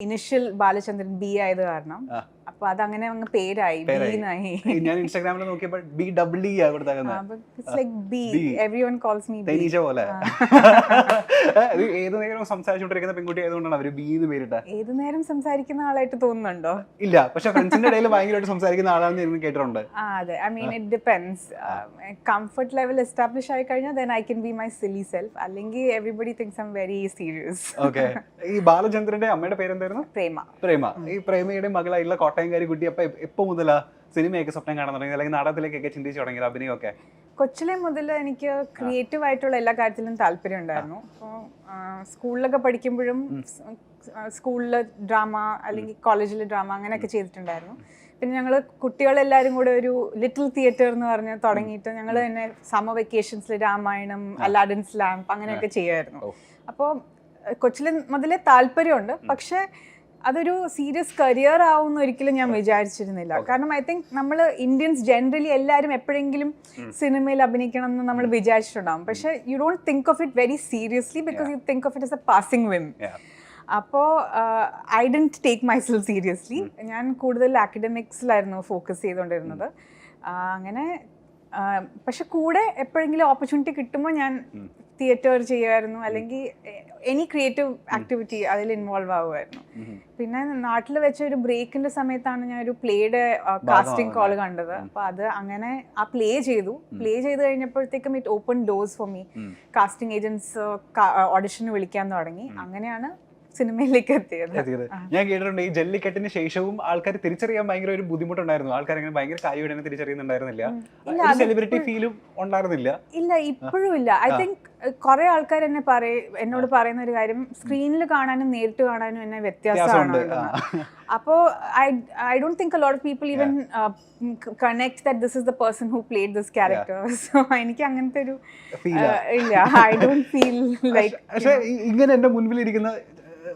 Initial Balachandran B ആയത് കാരണം. അപ്പൊ അതങ്ങനെ അങ്ങ് പേരായി. ഞാൻ ഇൻസ്റ്റാഗ്രാമിൽ നോക്കിയപ്പോൾ ബി ആ കൊടുത്തേക്കുന്നത് കോൾസ് മീ തേനീച്ച പോലെ. ഏത് നേരം സംസാരിച്ചുകൊണ്ടിരിക്കുന്ന പെൺകുട്ടി ആയതുകൊണ്ടാണ് അവർ ബി എന്ന് പേരിട്ട. ഏത് നേരം സംസാരിക്കുന്ന ആളായിട്ട് തോന്നുന്നുണ്ടോ? ഇല്ല പക്ഷെ ഫ്രണ്ട്സിന്റെ ഇടയിൽ ഭയങ്കരമായിട്ട് സംസാരിക്കുന്ന ആളാണെന്ന് കേട്ടിട്ടുണ്ട്. ആ അതെ. I mean it depends comfort level establish ആയി കഴിഞ്ഞാൽ then I can be my silly self അല്ലെങ്കിൽ everybody things I'm very serious okay ഈ ബാലചന്ദ്രന്റെ അമ്മയുടെ പേരെന്തായിരുന്നു? പ്രേമ. പ്രേമ. ഈ പ്രേമയുടെ മകളായിട്ടുള്ള കോട്ടയംകാരി കുട്ടി. അപ്പൊ എപ്പോ മുതലാ സിനിമയൊക്കെ സ്വപ്നം കാണാൻ തുടങ്ങി അല്ലെങ്കിൽ നാടകത്തിലേക്കൊക്കെ ചിന്തിച്ചു തുടങ്ങിയത് അഭിനയമൊക്കെ? കൊച്ചിലെ മുതൽ എനിക്ക് ക്രിയേറ്റീവ് ആയിട്ടുള്ള എല്ലാ കാര്യത്തിലും താല്പര്യം ഉണ്ടായിരുന്നു. അപ്പോൾ സ്കൂളിലൊക്കെ പഠിക്കുമ്പോഴും സ്കൂളിൽ ഡ്രാമ അല്ലെങ്കിൽ കോളേജിൽ ഡ്രാമ അങ്ങനെയൊക്കെ ചെയ്തിട്ടുണ്ടായിരുന്നു. പിന്നെ ഞങ്ങൾ കുട്ടികളെല്ലാവരും കൂടെ ഒരു ലിറ്റിൽ തിയേറ്റർ എന്ന് പറഞ്ഞ് തുടങ്ങിയിട്ട് ഞങ്ങൾ തന്നെ സമ്മർ വെക്കേഷൻസിൽ രാമായണം അലാഡിൻസ് ലാമ്പ് അങ്ങനെയൊക്കെ ചെയ്യുമായിരുന്നു. അപ്പോൾ കൊച്ചിലെ മുതലേ താല്പര്യമുണ്ട്. പക്ഷേ അതൊരു സീരിയസ് കരിയർ ആവുമെന്ന് ഒരിക്കലും ഞാൻ വിചാരിച്ചിരുന്നില്ല. കാരണം ഐ തിങ്ക് നമ്മൾ ഇന്ത്യൻസ് ജനറലി എല്ലാവരും എപ്പോഴെങ്കിലും സിനിമയിൽ അഭിനയിക്കണം എന്ന് നമ്മൾ വിചാരിച്ചിട്ടുണ്ടാവും. പക്ഷേ you don't think of it very seriously because you think of it as a passing whim. അപ്പോൾ I don't take myself seriously ഞാൻ കൂടുതൽ അക്കഡമിക്സിലായിരുന്നു ഫോക്കസ് ചെയ്തുകൊണ്ടിരുന്നത് അങ്ങനെ പക്ഷെ കൂടെ എപ്പോഴെങ്കിലും ഓപ്പർച്യൂണിറ്റി കിട്ടുമ്പോൾ ഞാൻ തിയേറ്റർ ചെയ്യുമായിരുന്നു. അല്ലെങ്കിൽ എനി ക്രിയേറ്റീവ് ആക്ടിവിറ്റി അതിൽ ഇൻവോൾവ് ആവുമായിരുന്നു. പിന്നെ നാട്ടിൽ വെച്ച ഒരു ബ്രേക്കിന്റെ സമയത്താണ് ഞാൻ ഒരു പ്ലേയുടെ കാസ്റ്റിംഗ് കോൾ കണ്ടത്. അപ്പൊ അത് അങ്ങനെ ആ പ്ലേ ചെയ്തു. പ്ലേ ചെയ്ത് കഴിഞ്ഞപ്പോഴത്തേക്കും it open doors for me casting agents ഓഡിഷന് വിളിക്കാൻ തുടങ്ങി. അങ്ങനെയാണ് സിനിമയിലേക്ക് എത്തിയത്. എത്തിയത്. ഞാൻ കേട്ടിട്ടുണ്ട് ഈ ജല്ലിക്കെട്ടിന് ശേഷവും ആൾക്കാർ തിരിച്ചറിയാൻ ഭയങ്കര ഒരു ബുദ്ധിമുട്ടുണ്ടായിരുന്നു. ആൾക്കാർ അങ്ങനെ ഭയങ്കര കാര്യമായിട്ട് തിരിച്ചറിയുന്നുണ്ടായിരുന്നില്ല. സെലിബ്രിറ്റി ഫീലും ഉണ്ടായിരുന്നില്ല. ഇല്ല ഇപ്പോഴും ഇല്ല. ഐ തിങ്ക് കുറെ ആൾക്കാർ എന്നെ പറയും എന്നോട് പറയുന്ന ഒരു കാര്യം സ്ക്രീനിൽ കാണാനും നേരിട്ട് കാണാനും എന്നെ വ്യത്യാസമാണ്. അപ്പോൾ അപ്പോ I I don't think lot of people even connect that this is the person who played this character so എനിക്ക് അങ്ങനത്തെ ഒരു ഇല്ല. ഐ ഡോണ്ട് ഫീൽ ലൈക്ക് പക്ഷെ ഇങ്ങനെ എന്റെ മുൻപിൽ ഇരിക്കുന്ന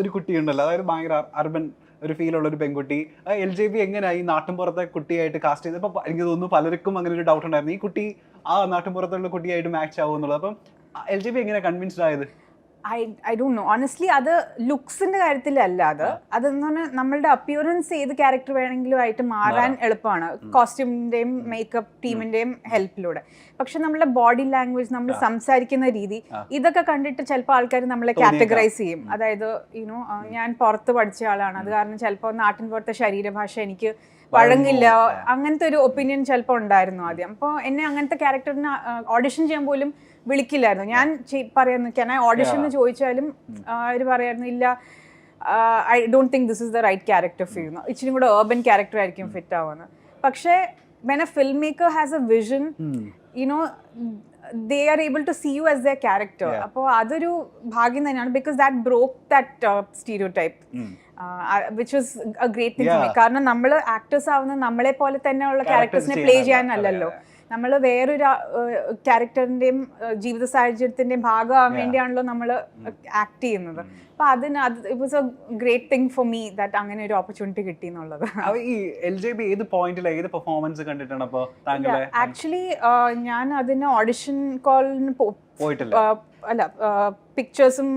ഒരു കുട്ടി ഉണ്ടല്ലോ അതായത് ഭയങ്കര അർബൻ ഒരു ഫീൽ ഉള്ള ഒരു പെൺകുട്ടി. എൽ ജെ ബി എങ്ങനെയായി നാട്ടിൻപുറത്തെ കുട്ടിയായിട്ട് കാസ്റ്റ് ചെയ്തപ്പോൾ എനിക്ക് തോന്നുന്നു പലർക്കും അങ്ങനെ ഒരു ഡൗട്ട് ഉണ്ടായിരുന്നു. ഈ കുട്ടി ആ നാട്ടിൻപുറത്തുള്ള കുട്ടിയായിട്ട് മാച്ച് ആവും എന്നുള്ളത് അപ്പം എൽ ജെ ബി എങ്ങനെ കൺവിൻസ്ഡ് ആയത്? I I don't know honestly അത് ലുക്സിന്റെ കാര്യത്തിലല്ല അത്. അതെന്ന് പറഞ്ഞാൽ നമ്മളുടെ അപ്പിയറൻസ് ഏത് ക്യാരക്ടർ വേണമെങ്കിലും ആയിട്ട് മാറാൻ എളുപ്പമാണ്. കോസ്റ്റ്യൂമിന്റെയും മേക്കപ്പ് ടീമിന്റെയും ഹെൽപ്പിലൂടെ പക്ഷെ നമ്മളുടെ ബോഡി ലാംഗ്വേജ് നമ്മൾ സംസാരിക്കുന്ന രീതി ഇതൊക്കെ കണ്ടിട്ട് ചിലപ്പോൾ ആൾക്കാർ നമ്മളെ കാറ്റഗറൈസ് ചെയ്യും. അതായത് യുനോ ഞാൻ പുറത്ത് പഠിച്ച ആളാണ്. അത് കാരണം ചിലപ്പോൾ നാട്ടിൻ പുറത്തെ ശരീരഭാഷ എനിക്ക് വഴങ്ങില്ല. അങ്ങനത്തെ ഒരു ഒപ്പീനിയൻ ചിലപ്പോൾ ഉണ്ടായിരുന്നു ആദ്യം. അപ്പോൾ എന്നെ അങ്ങനത്തെ ക്യാരക്ടറിന് ഓഡിഷൻ ചെയ്യാൻ പോലും വിളിക്കില്ലായിരുന്നു. ഞാൻ പറയുന്നു ക്യാൻ ഐ ഓഡിഷൻ എന്ന് ചോദിച്ചാലും അവർ പറയായിരുന്നു ഇല്ല I don't think this is the right character feel ഇച്ചിരി കൂടെ ഏർബൻ ക്യാരക്ടർ ആയിരിക്കും ഫിറ്റ് ആവുന്നത്. പക്ഷേ when a film maker has a vision you know they are able to see you as the character അപ്പോൾ അതൊരു ഭാഗ്യം തന്നെയാണ് because that broke that stereotype which was a great thing. കാരണം നമ്മൾ actors ആവുന്ന നമ്മളെ പോലെ തന്നെയുള്ള ക്യാരക്ടേഴ്സിനെ പ്ലേ ചെയ്യാനല്ല. ചെയ്യാനല്ലല്ലോ. നമ്മൾ വേറൊരു ക്യാരക്ടറിന്റെയും ജീവിത സാഹചര്യത്തിന്റെയും ഭാഗമാകാൻ വേണ്ടിയാണല്ലോ നമ്മൾ ആക്ട് ചെയ്യുന്നത്. അപ്പൊ അതിന് അത് it was a great thing for me that അങ്ങനെ ഒരു ഓപ്പർച്യൂണിറ്റി കിട്ടി എന്നുള്ളത്. ഈ എൽ ജെ ബി ഏത് പോയിന്റിൽ ഏത് പെർഫോമൻസ് കണ്ടിട്ടാണ് അപ്പോൾ ആക്ച്വലി ഞാൻ അതിന് ഓഡിഷൻ കോളിന് പോയിട്ടില്ല. അല്ല പിക്ചേഴ്സും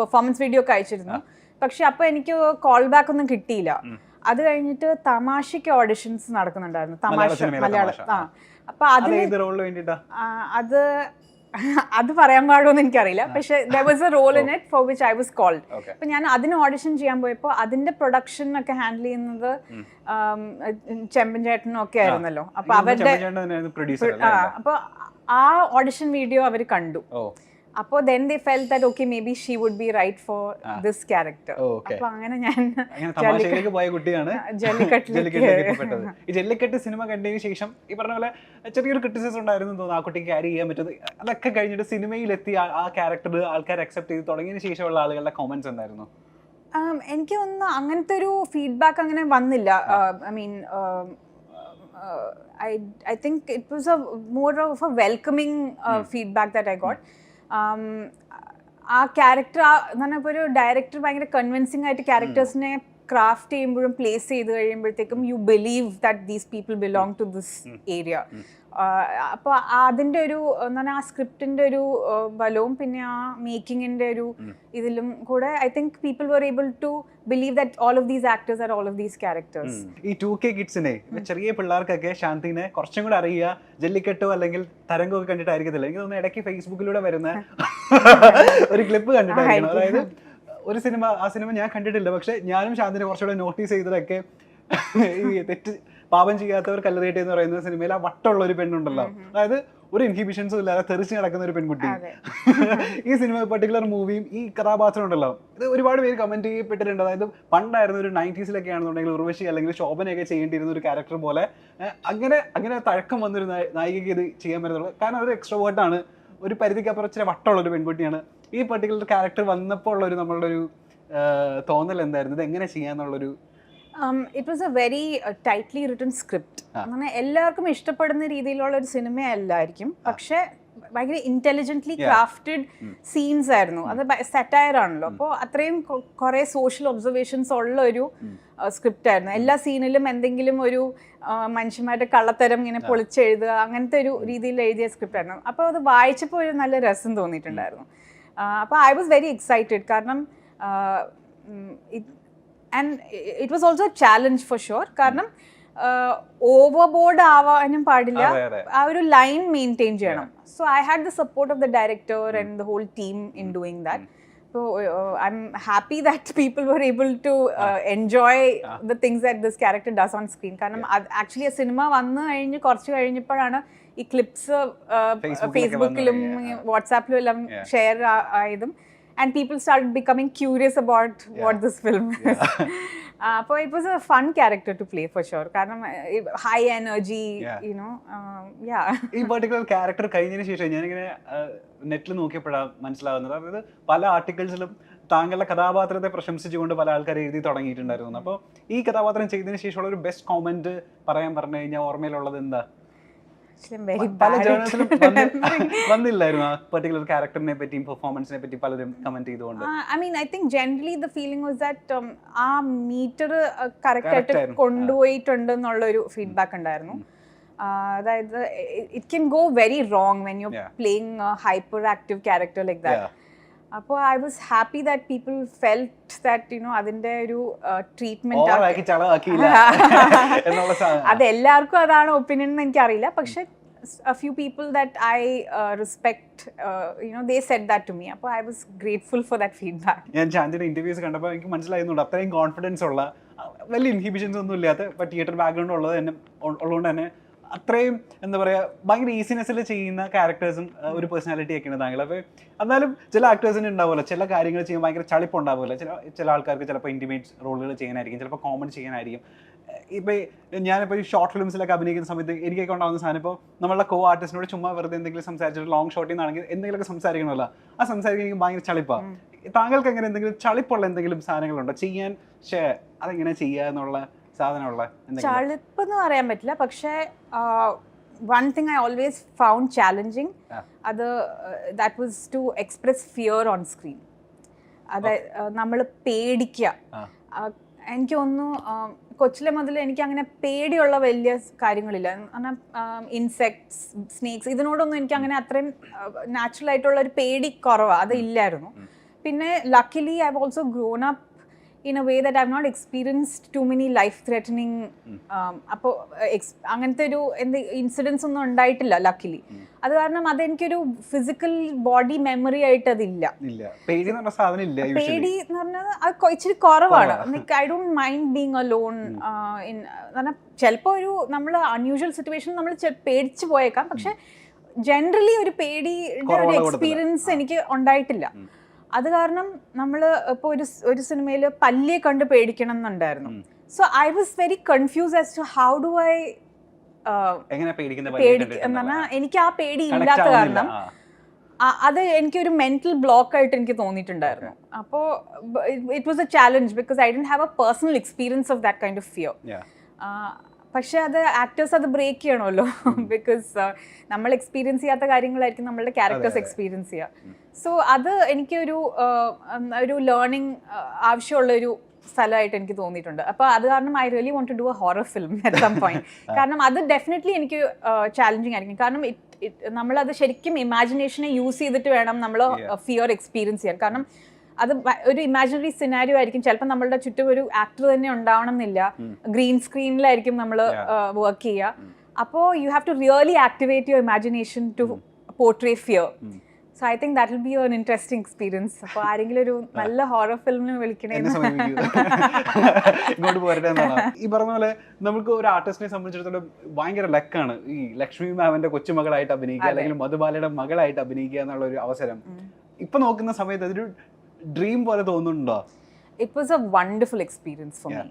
പെർഫോമൻസ് വീഡിയോ ഒക്കെ അയച്ചിരുന്നു. പക്ഷെ അപ്പൊ എനിക്ക് കോൾ ബാക്ക് ഒന്നും കിട്ടിയില്ല. അത് കഴിഞ്ഞിട്ട് തമാശയ്ക്ക് ഓഡിഷൻസ് നടക്കുന്നുണ്ടായിരുന്നു. തമാശ മലയാളം ആ. അപ്പൊ അത് അതിൽ വേണ്ടിട്ടാ അത് അത് പറയാൻ പാടുമെന്ന് എനിക്കറിയില്ല. പക്ഷെ there was a role in it for which I was called. അപ്പൊ ഞാൻ അതിന് ഓഡിഷൻ ചെയ്യാൻ പോയപ്പോൾ അതിന്റെ പ്രൊഡക്ഷൻ ഒക്കെ ഹാൻഡിൽ ചെയ്യുന്നത് ചെമ്പൻ ചേട്ടനും ഒക്കെ ആയിരുന്നല്ലോ. അപ്പൊ അവരുടെ അപ്പൊ ആ ഓഡിഷൻ വീഡിയോ അവർ കണ്ടു. അപ്പോൾ then they felt that okay maybe she would be right for this character. അപ്പൊ അങ്ങനെ ഞാൻ തമാശയിലേക്ക് പോയ കുട്ടിയാണ്. ഈ ജല്ലിക്കെട്ട് സിനിമ കണ്ടതിന് ശേഷം ഈ പറഞ്ഞ പോലെ ചെറിയൊരു ക്രിറ്റിസിസം ഉണ്ടായിരുന്നു തോന്നുന്നു ആ കുട്ടിക്ക് ക്യാരി ചെയ്യാൻ പറ്റുന്നത്. അതൊക്കെ കഴിഞ്ഞിട്ട് സിനിമയിലെത്തി ആ- ക്യാരക്ടർ ആൾക്കാർ അക്സെപ്റ്റ് ചെയ്ത് തുടങ്ങിയതിന് ശേഷമുള്ള ആളുകളുടെ കോമന്റ്സ് എന്തായിരുന്നു? എനിക്ക് ഒന്ന് അങ്ങനത്തെ ഒരു ഫീഡ്ബാക്ക് അങ്ങനെ വന്നില്ല. I mean I I think it was a more of a welcoming feedback that I got ആ ക്യാരക്ടർ എന്ന് ഇപ്പോൾ ഒരു ഡയറക്ടർ ഭയങ്കര കൺവിൻസിങ് ആയിട്ട് ക്യാരക്ടേഴ്സിനെ ക്രാഫ്റ്റ് ചെയ്യുമ്പോഴും പ്ലേസ് ചെയ്ത് കഴിയുമ്പോഴത്തേക്കും you believe that these people belong to this area അപ്പോൾ അതിന്റെ ഒരു എന്താ പറഞ്ഞാൽ ആ സ്ക്രിപ്റ്റിന്റെ ഒരു ബലവും പിന്നെ ആ മേക്കിങ്ങിന്റെ ഒരു ഇതിലും കൂടെ I think people were able to believe that all of these actors are all of these characters. ഈ ടു കെ കിഡ്സിനെ ചെറിയ പിള്ളേർക്കൊക്കെ ശാന്തിനെ കുറച്ചും കൂടെ അറിയുക ജല്ലിക്കെട്ടോ അല്ലെങ്കിൽ തരംഗം ഒക്കെ കണ്ടിട്ടായിരിക്കത്തില്ല. എനിക്ക് തോന്നുന്നു ഇടയ്ക്ക് ഫേസ്ബുക്കിലൂടെ വരുന്ന ഒരു ക്ലിപ്പ് കണ്ടിട്ടായിരിക്കണം. അതായത് ഒരു സിനിമ ആ സിനിമ ഞാൻ കണ്ടിട്ടില്ല പക്ഷെ ഞാനും ശാന്തിനെ കുറച്ചുകൂടെ നോട്ടീസ് ചെയ്തതൊക്കെ ഈ തെറ്റ് പാപം ചെയ്യാത്തവർ കല്ലറിയട്ടെ എന്ന് പറയുന്ന സിനിമയിൽ ആ വട്ടമുള്ള ഒരു പെണ്ണുണ്ടല്ലോ. അതായത് ഒരു ഇൻഹിബിഷൻസും ഇല്ലാതെ തെറിച്ച് നടക്കുന്ന ഒരു പെൺകുട്ടി. ഈ സിനിമ പർട്ടിക്കുലർ മൂവിയും ഈ കഥാപാത്രം ഉണ്ടല്ലോ. ഇത് ഒരുപാട് പേര് കമന്റ് ചെയ്യപ്പെട്ടിട്ടുണ്ട്. അതായത് പണ്ടായിരുന്നു ഒരു നയന്റീസിലൊക്കെ ആണെന്നുണ്ടെങ്കിൽ ഉർവശി അല്ലെങ്കിൽ ശോഭനയൊക്കെ ചെയ്യേണ്ടിയിരുന്ന ഒരു ക്യാരക്ടർ പോലെ അങ്ങനെ അങ്ങനെ തഴക്കം വന്നൊരു നായികയ്ക്ക് ഇത് ചെയ്യാൻ പറ്റുള്ളൂ കാരണം അതൊരു എക്സ്ട്രോവേർട്ടാണ് ഒരു പരിധിക്ക് അപ്പുറം ഇച്ചിരി വട്ടമുള്ള ഒരു പെൺകുട്ടിയാണ്. ഈ പർട്ടിക്കുലർ ക്യാരക്ടർ വന്നപ്പോൾ ഉള്ള ഒരു നമ്മളുടെ ഒരു തോന്നൽ എന്തായിരുന്നു? ഇത് എങ്ങനെ ചെയ്യാന്നുള്ളൊരു it was a very tightly written script അങ്ങനെ എല്ലാവർക്കും ഇഷ്ടപ്പെടുന്ന രീതിയിലുള്ള ഒരു സിനിമയല്ലായിരിക്കും. പക്ഷെ ഭയങ്കര ഇന്റലിജന്റ്ലി. ക്രാഫ്റ്റഡ് സീൻസ് ആയിരുന്നു. അത് സെറ്റയർ ആണല്ലോ. അപ്പോൾ അത്രയും കുറെ സോഷ്യൽ ഒബ്സർവേഷൻസ് ഉള്ള ഒരു സ്ക്രിപ്റ്റ് ആയിരുന്നു. എല്ലാ സീനിലും എന്തെങ്കിലും ഒരു മനുഷ്യന്മാരുടെ കള്ളത്തരം ഇങ്ങനെ പൊളിച്ചെഴുതുക അങ്ങനത്തെ ഒരു രീതിയിൽ എഴുതിയ സ്ക്രിപ്റ്റ് ആയിരുന്നു. അപ്പോൾ അത് വായിച്ചപ്പോൾ ഒരു നല്ല രസം തോന്നിയിട്ടുണ്ടായിരുന്നു. അപ്പോൾ ഐ വാസ് വെരി എക്സൈറ്റഡ് കാരണം and it was also challenge for sure കാരണം ഓവർ ബോർഡ് ആവാനും പാടില്ല. ആ ഒരു ലൈൻ മെയിന്റെയിൻ ചെയ്യണം. So I had the support of the director and the whole team in doing that so I am happy that people were able to enjoy the things that this character does on screen കാരണം actually ആ സിനിമ വന്നു കഴിഞ്ഞ് കുറച്ച് കഴിഞ്ഞപ്പോഴാണ് ഈ clips ഫേസ്ബുക്കിലും വാട്സാപ്പിലും എല്ലാം ഷെയർ ആയതും. And people start becoming curious about what this film അപ്പോൾ it was a fun character to play for sure കാരണം high energy Yeah. You know yeah. ഈ പർട്ടിക്കുലർ ക്യാരക്ടർ കഴിഞ്ഞതിന് ശേഷം ഞാനിങ്ങനെ നെറ്റിൽ നോക്കിയപ്പോഴാണ് മനസ്സിലാവുന്നത്. അതായത് പല ആർട്ടിക്കിൾസിലും താങ്കളുടെ കഥാപാത്രത്തെ പ്രശംസിച്ചുകൊണ്ട് പല ആൾക്കാർ എഴുതി തുടങ്ങിയിട്ടുണ്ടായിരുന്നു. അപ്പോൾ ഈ കഥാപാത്രം ചെയ്തതിന് ശേഷമുള്ള ഒരു ബെസ്റ്റ് കോമെന്റ് പറയാൻ പറഞ്ഞു കഴിഞ്ഞാൽ ഓർമ്മയിലുള്ളത് എന്താ? പല ബാഡ് ജേർണൽസിലും വന്നില്ലായിരുന്നു ആ പർട്ടിക്കുലർ ക്യാരക്ടറിനെ പറ്റിയും പെർഫോമൻസിനെ പറ്റി പലരും കമന്റ് ചെയ്തുകൊണ്ട്. I mean I think generally the feeling was that ആ മീറ്റർ കറക്റ്റ് Correct ആയിട്ട്. കൊണ്ടുപോയിട്ടുണ്ട് എന്നുള്ളൊരു ഫീഡ്ബാക്ക് ഉണ്ടായിരുന്നു. അതായത് it can go very wrong when you. Playing hyper active character like that അപ്പോൾ I was happy that people felt that you know അതിന്റെ ഒരു treatment അത് എല്ലാവർക്കും അതാണ് ഒപ്പീനിയൻ എന്ന് എനിക്കറിയില്ല. പക്ഷെ a few uh, that I you know, they said that to me അപ്പോൾ I was grateful for that feedback ഞാൻ ചാന്തിയുടെ ഇന്റർവ്യൂസ് കണ്ടപ്പോൾ എനിക്ക് മനസ്സിലായിരുന്നുണ്ട് അത്രയും കോൺഫിഡൻസ് ഉള്ള athrayum വലിയ ഇൻഹിബിഷൻസ് ഒന്നും ഇല്ലാത്ത onnum തിയേറ്റർ ബാക്ക്ഗ്രൗണ്ട് ഉള്ളത് തന്നെ ulladhu ഉള്ളതുകൊണ്ട് തന്നെ അത്രയും എന്താ പറയുക ഭയങ്കര ഈസിനെസ്സിൽ ചെയ്യുന്ന ക്യാരക്ടേഴ്സും ഒരു പേഴ്സണാലിറ്റി ഒക്കെയാണ് താങ്കൾ. അപ്പോൾ എന്നാലും ചില ആക്ടേഴ്സിന് ഉണ്ടാവുമല്ലോ ചില കാര്യങ്ങൾ ചെയ്യാൻ ഭയങ്കര ചളിപ്പുണ്ടാവുമല്ലോ ചില ചില ആൾക്കാർക്ക് ചിലപ്പോൾ ഇന്റിമേറ്റ് റോളുകൾ ചെയ്യാനായിരിക്കും ചിലപ്പോൾ കോമഡി ചെയ്യാനായിരിക്കും. ഇപ്പോൾ ഞാനിപ്പോൾ ഈ ഷോർട്ട് ഫിലിംസിലൊക്കെ അഭിനയിക്കുന്ന സമയത്ത് എനിക്കൊക്കെ ഉണ്ടാകുന്ന സാധനം ഇപ്പോൾ നമ്മളുടെ കോ ആർട്ടിസ്റ്റിനോട് ചുമ്മാ വെറുതെ എന്തെങ്കിലും സംസാരിച്ചിട്ട് ലോങ് ഷോട്ടിൽ നിന്നാണെങ്കിൽ എന്തെങ്കിലുമൊക്കെ സംസാരിക്കണമല്ലോ. ആ സംസാരിക്കാൻ എനിക്ക് ഭയങ്കര ചളിപ്പാണ് താങ്കൾക്ക് എങ്ങനെ എന്തെങ്കിലും ചളിപ്പുള്ള എന്തെങ്കിലും സാധനങ്ങളുണ്ടോ? ചെയ്യാൻ ഷേ അതെങ്ങനെ ചെയ്യുക എന്നുള്ള സാധനമുള്ള എന്തെങ്കിലും? ചളിപ്പ് എന്ന് പറയാൻ പറ്റില്ല. പക്ഷേ one thing I always found challenging അത് that was to express fear on screen അതായത് നമ്മൾ പേടിക്കുക എനിക്ക് തോന്നുന്നു കൊച്ചിലെ മുതൽ എനിക്ക് അങ്ങനെ പേടിയുള്ള വലിയ കാര്യങ്ങളില്ല. കാരണം ഇൻസെക്ട്സ് സ്നേക്സ് ഇതിനോടൊന്നും എനിക്ക് അങ്ങനെ അത്രയും നാച്ചുറൽ ആയിട്ടുള്ള ഒരു പേടി കുറവാണ് അത് ഇല്ലായിരുന്നു. പിന്നെ luckily I have also grown up in a way that I not experienced too many life threatening അപ്പോൾ എക്സ് അങ്ങനത്തെ ഒരു എന്ത് ഇൻസിഡൻസ് ഒന്നും ഉണ്ടായിട്ടില്ല ലക്കിലി അത് കാരണം അതെനിക്കൊരു ഫിസിക്കൽ ബോഡി മെമ്മറി ആയിട്ട് അതില്ല പേടി എന്ന് പറഞ്ഞാൽ അത് ഇച്ചിരി കുറവാണ്. I don't mind being alone in പറഞ്ഞാൽ ചിലപ്പോൾ ഒരു നമ്മൾ അൺയൂഷ്വൽ സിറ്റുവേഷൻ നമ്മൾ പേടിച്ചു പോയേക്കാം. പക്ഷെ ജനറലി ഒരു പേടിയുടെ ഒരു എക്സ്പീരിയൻസ് എനിക്ക് ഉണ്ടായിട്ടില്ല. അത് കാരണം നമ്മൾ ഇപ്പോൾ ഒരു ഒരു സിനിമയിൽ പല്ലിയെ കണ്ട് പേടിക്കണം എന്നുണ്ടായിരുന്നു. So I was very confused as to how do I പേടിക്കുന്ന എനിക്ക് ആ പേടി ഇല്ലാത്ത കാരണം അത് അത് എനിക്കൊരു മെന്റൽ ബ്ലോക്ക് ആയിട്ട് എനിക്ക് തോന്നിയിട്ടുണ്ടായിരുന്നു. അപ്പോൾ it was a challenge because I do have a personal experience of that kind of fear പക്ഷെ അത് ആക്ടേഴ്സ് അത് ബ്രേക്ക് ചെയ്യണമല്ലോ. ബിക്കോസ് നമ്മൾ എക്സ്പീരിയൻസ് ചെയ്യാത്ത കാര്യങ്ങളായിരിക്കും നമ്മളുടെ ക്യാരക്ടേഴ്സ് എക്സ്പീരിയൻസ് ചെയ്യുക. സോ അത് എനിക്കൊരു ഒരു ലേണിംഗ് ആവശ്യമുള്ളൊരു സ്ഥലമായിട്ട് എനിക്ക് തോന്നിയിട്ടുണ്ട്. അപ്പോൾ അത് കാരണം I really want to do a horror film at some point കാരണം അത് ഡെഫിനറ്റ്ലി എനിക്ക് ചാലഞ്ചിങ് ആയിരിക്കും. കാരണം നമ്മളത് ശരിക്കും ഇമാജിനേഷനെ യൂസ് ചെയ്തിട്ട് വേണം നമ്മൾ ഫിയർ എക്സ്പീരിയൻസ് ചെയ്യാൻ. കാരണം അത് ഒരു ഇമാജിനറി സിനാരിയോ ആയിരിക്കും. ചിലപ്പോൾ നമ്മളുടെ ചുറ്റും ഒരു ആക്ടർ തന്നെ ഉണ്ടാവണം എന്നില്ല ഗ്രീൻ സ്ക്രീനിലായിരിക്കും നമ്മൾ വർക്ക് ചെയ്യുക. അപ്പോൾ you have to really activate your imagination to portray fear so I think that will be an interesting experience അപ്പോൾ ആരെങ്കിലും ഒരു നല്ല ഹൊറർ ഫിലിമിന് വിളിക്കണേ ഇങ്ങോട്ട് പോരട്ടെ ഈ പറഞ്ഞ പോലെ നമുക്ക് ഒരു ആർട്ടിസ്റ്റിനെ സംബന്ധിച്ചിടത്തോളം ഭയങ്കര ലക്കാണ്. ഈ ലക്ഷ്മി മാമിന്റെ കൊച്ചുമകളായിട്ട് അഭിനയിക്കുക അല്ലെങ്കിൽ മധുബാലയുടെ മകളായിട്ട് അഭിനയിക്കുക എന്നുള്ള ഒരു അവസരം. ഇപ്പൊ നോക്കുന്ന സമയത്ത് അതൊരു ഡ്രീം പോലെ തോന്നുന്നുണ്ടോ? It was a wonderful experience for me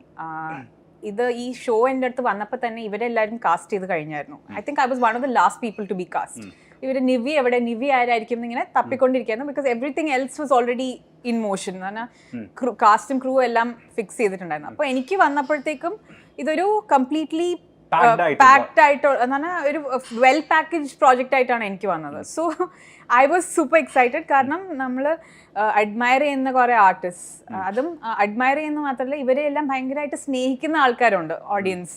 ഇത് ഈ ഷോ എന്റെ അടുത്ത് വന്നപ്പോൾ തന്നെ ഇവരെല്ലാവരും കാസ്റ്റ് ചെയ്ത് കഴിഞ്ഞായിരുന്നു. I think I was one of the last people to be cast ഇവർ നിവി എവിടെ? നിവി ആരായിരിക്കും എന്നിങ്ങനെ തപ്പിക്കൊണ്ടിരിക്കുന്നു because everything else was already in motion എന്ന് പറഞ്ഞാൽ കാസ്റ്റും ക്രൂ എല്ലാം ഫിക്സ് ചെയ്തിട്ടുണ്ടായിരുന്നു. അപ്പോൾ എനിക്ക് വന്നപ്പോഴത്തേക്കും ഇതൊരു കംപ്ലീറ്റ്ലി. പാക്ഡ് ആയിട്ട് എന്ന് ഒരു വെൽ പാക്കേജ് പ്രോജക്റ്റ് ആയിട്ടാണ് എനിക്ക് വന്നത്. So I was super excited കാരണം നമ്മൾ അഡ്മയർ ചെയ്യുന്ന കുറേ ആർട്ടിസ്റ്റ് അതും അഡ്മയർ ചെയ്യുന്ന മാത്രമല്ല ഇവരെ എല്ലാം ഭയങ്കരമായിട്ട് സ്നേഹിക്കുന്ന ആൾക്കാരുണ്ട് ഓഡിയൻസ്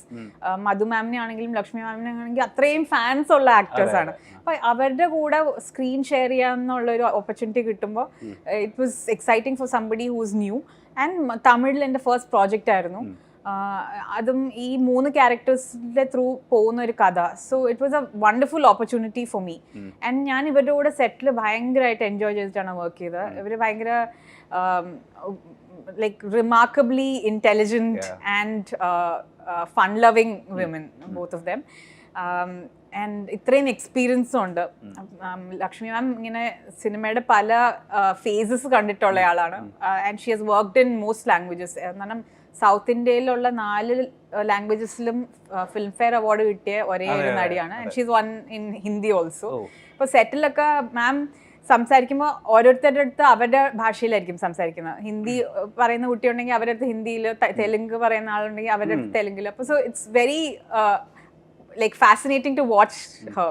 മധു മാമിനെ ആണെങ്കിലും ലക്ഷ്മി മാമിനെ ആണെങ്കിലും അത്രയും ഫാൻസ് ഉള്ള ആക്ടേഴ്സ് ആണ്. അപ്പൊ അവരുടെ കൂടെ സ്ക്രീൻ ഷെയർ ചെയ്യാന്നുള്ള ഒരു ഓപ്പർച്യൂണിറ്റി കിട്ടുമ്പോൾ it was exciting for somebody who's new and തമിഴിൽ എന്റെ ഫസ്റ്റ് പ്രോജക്റ്റ് ആയിരുന്നു. അതും ഈ മൂന്ന് ക്യാരക്ടേഴ്സിന്റെ ത്രൂ പോകുന്ന ഒരു കഥ. So it was a wonderful opportunity for me and ഞാൻ ഇവരുടെ കൂടെ സെറ്റിൽ ഭയങ്കരമായിട്ട് എൻജോയ് ചെയ്തിട്ടാണ് വർക്ക് ചെയ്തത്. ഇവർ ഭയങ്കര like remarkably intelligent and fun loving women both of them and ഇത്രയും എക്സ്പീരിയൻസും ഉണ്ട്. ഉം, ലക്ഷ്മി മാം ഇങ്ങനെ സിനിമയുടെ പല ഫേസസ് കണ്ടിട്ടുള്ള ആളാണ്. And she has worked in most languages കാരണം സൗത്ത് ഇന്ത്യയിലുള്ള നാല് ലാംഗ്വേജസിലും ഫിലിം ഫെയർ അവാർഡ് കിട്ടിയ ഒരേ ഒരു നടിയാണ്. And she's one in Hindi also ഇപ്പോൾ സെറ്റിലൊക്കെ മാം സംസാരിക്കുമ്പോൾ ഓരോരുത്തരുടെ അടുത്ത് അവരുടെ ഭാഷയിലായിരിക്കും സംസാരിക്കുന്നത്. ഹിന്ദി ഏഹ്, പറയുന്ന കുട്ടിയുണ്ടെങ്കിൽ അവരുടെ അടുത്ത് ഹിന്ദിയിൽ തെലുങ്ക് പറയുന്ന ആളുണ്ടെങ്കിൽ അവരുടെ അടുത്ത് തെലുങ്കിൽ അപ്പോൾ so it's very like fascinating to watch her